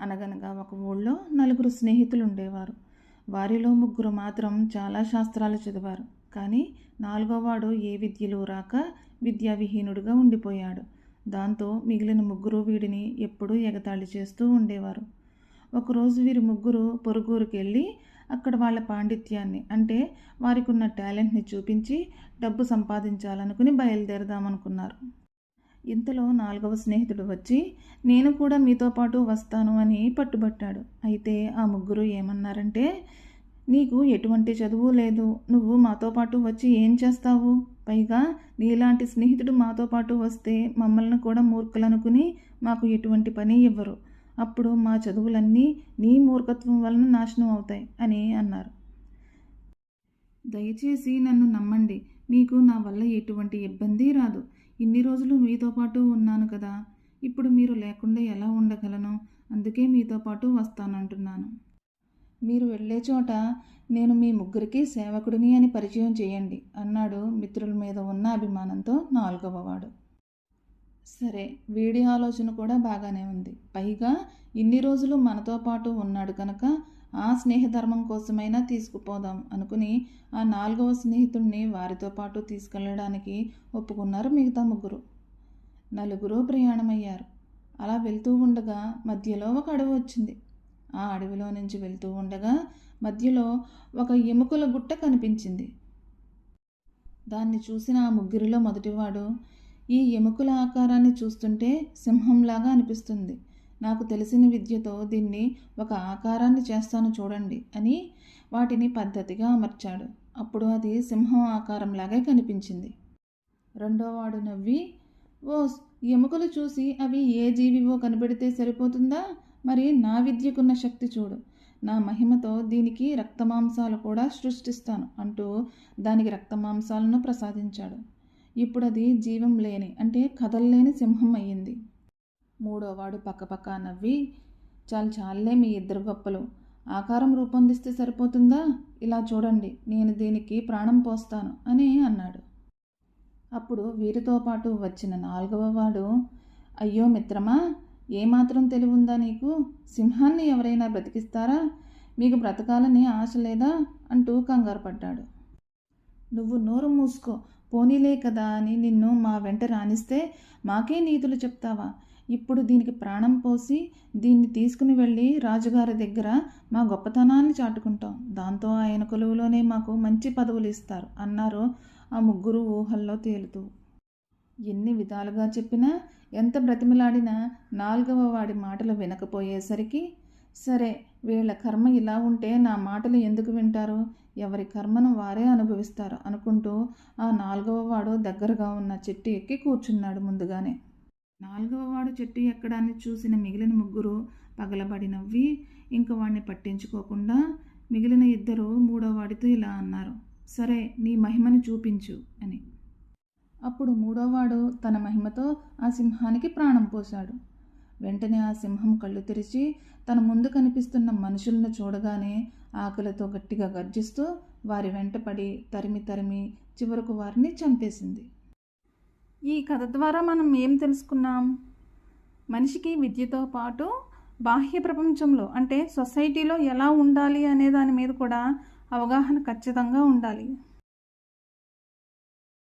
అనగనగా ఒక ఊళ్ళో నలుగురు స్నేహితులు ఉండేవారు. వారిలో ముగ్గురు మాత్రం చాలా శాస్త్రాలు చదివారు. కానీ నాలుగోవాడు ఏ విద్యలో రాక విద్యావిహీనుడుగా ఉండిపోయాడు. దాంతో మిగిలిన ముగ్గురు వీడిని ఎప్పుడూ ఎగతాళి చేస్తూ ఉండేవారు. ఒకరోజు వీరి ముగ్గురు పొరుగురికి వెళ్ళి అక్కడ వాళ్ళ పాండిత్యాన్ని అంటే వారికి ఉన్న టాలెంట్ని చూపించి డబ్బు సంపాదించాలనుకుని బయలుదేరదామనుకున్నారు. ఇంతలో నాలుగవ స్నేహితుడు వచ్చి నేను కూడా మీతో పాటు వస్తాను అని పట్టుబట్టాడు. అయితే ఆ ముగ్గురు ఏమన్నారంటే నీకు ఎటువంటి చదువు లేదు. నువ్వు మాతో పాటు వచ్చి ఏం చేస్తావు? పైగా నీలాంటి స్నేహితుడు మాతో పాటు వస్తే మమ్మల్ని కూడా మూర్ఖులనుకుని మాకు ఎటువంటి పని ఇవ్వరు. అప్పుడు మా చదువులన్నీ నీ మూర్ఖత్వం వలన నాశనం అవుతాయి అని అన్నారు. దయచేసి నన్ను నమ్మండి. మీకు నా వల్ల ఎటువంటి ఇబ్బంది రాదు. ఇన్ని రోజులు మీతో పాటు ఉన్నాను కదా. ఇప్పుడు మీరు లేకుండా ఎలా ఉండగలను? అందుకే మీతో పాటు వస్తానంటున్నాను. మీరు వెళ్ళే చోట నేను మీ ముగ్గురికి సేవకుడిని అని పరిచయం చేయండి అన్నాడు మిత్రుల మీద ఉన్న అభిమానంతో నాలుగవవాడు. సరే వీడి ఆలోచన కూడా బాగానే ఉంది. పైగా ఇన్ని రోజులు మనతో పాటు ఉన్నాడు కనుక ఆ స్నేహధర్మం కోసమైనా తీసుకుపోదాం అనుకుని ఆ నాలుగవ స్నేహితుడిని వారితో పాటు తీసుకెళ్ళడానికి ఒప్పుకున్నారు మిగతా ముగ్గురు. నలుగురు ప్రయాణమయ్యారు. అలా వెళ్తూ ఉండగా మధ్యలో ఒక అడవి వచ్చింది. ఆ అడవిలో నుంచి వెళ్తూ ఉండగా మధ్యలో ఒక ఎముకల గుట్ట కనిపించింది. దాన్ని చూసిన ఆ ముగ్గురిలో మొదటివాడు ఈ ఎముకల ఆకారాన్ని చూస్తుంటే సింహంలాగా అనిపిస్తుంది. నాకు తెలిసిన విద్యతో దీన్ని ఒక ఆకారాన్ని చేస్తాను చూడండి అని వాటిని పద్ధతిగా అమర్చాడు. అప్పుడు అది సింహం ఆకారంలాగే కనిపించింది. రెండోవాడు నవ్వి ఓ ఎముకలు చూసి అవి ఏ జీవివో కనిపెడితే సరిపోతుందా? మరి నా విద్యకున్న శక్తి చూడు. నా మహిమతో దీనికి రక్తమాంసాలు కూడా సృష్టిస్తాను అంటూ దానికి రక్తమాంసాలను ప్రసాదించాడు. ఇప్పుడు అది జీవం లేని అంటే కథల్లేని సింహం అయ్యింది. మూడోవాడు పక్కపక్క నవ్వి చాలు చాలే మీ ఇద్దరు గొప్పలు. ఆకారం రూపొందిస్తే సరిపోతుందా? ఇలా చూడండి నేను దీనికి ప్రాణం పోస్తాను అని అన్నాడు. అప్పుడు వీరితో పాటు వచ్చిన నాలుగవ వాడు అయ్యో మిత్రమా ఏమాత్రం తెలివుందా నీకు? సింహాన్ని ఎవరైనా బ్రతికిస్తారా? మీకు బ్రతకాలని ఆశ లేదా? అంటూ కంగారు పడ్డాడు. నువ్వు నోరు మూసుకో పోనీలే కదా అని నిన్ను మా వెంట రానిస్తే మాకే నీతులు చెప్తావా? ఇప్పుడు దీనికి ప్రాణం పోసి దీన్ని తీసుకుని వెళ్ళి రాజుగారి దగ్గర మా గొప్పతనాన్ని చాటుకుంటాం. దాంతో ఆయన కొలువులోనే మాకు మంచి పదవులు ఇస్తారు అన్నారు ఆ ముగ్గురు ఊహల్లో తేలుతూ. ఎన్ని విధాలుగా చెప్పినా ఎంత బ్రతిమలాడినా నాలుగవ వాడి మాటలు వినకపోయేసరికి సరే వీళ్ళ కర్మ ఇలా ఉంటే నా మాటలు ఎందుకు వింటారు? ఎవరి కర్మను వారే అనుభవిస్తారు అనుకుంటూ ఆ నాలుగవ వాడు దగ్గరగా ఉన్న చెట్టు ఎక్కి కూర్చున్నాడు ముందుగానే. నాలుగవ వాడు చెట్టు ఎక్కడాన్ని చూసిన మిగిలిన ముగ్గురు పగలబడి నవ్వి ఇంక వాడిని పట్టించుకోకుండా మిగిలిన ఇద్దరు మూడో వాడితో ఇలా అన్నారు సరే నీ మహిమను చూపించు అని. అప్పుడు మూడోవాడు తన మహిమతో ఆ సింహానికి ప్రాణం పోశాడు. వెంటనే ఆ సింహం కళ్ళు తెరిచి తన ముందు కనిపిస్తున్న మనుషులను చూడగానే ఆకలితో గట్టిగా గర్జిస్తూ వారి వెంటపడి తరిమి తరిమి చివరకు వారిని చంపేసింది. ఈ కథ ద్వారా మనం ఏం తెలుసుకున్నాం? మనిషికి విద్యతో పాటు బాహ్య ప్రపంచంలో అంటే సొసైటీలో ఎలా ఉండాలి అనే దాని మీద కూడా అవగాహన ఖచ్చితంగా ఉండాలి.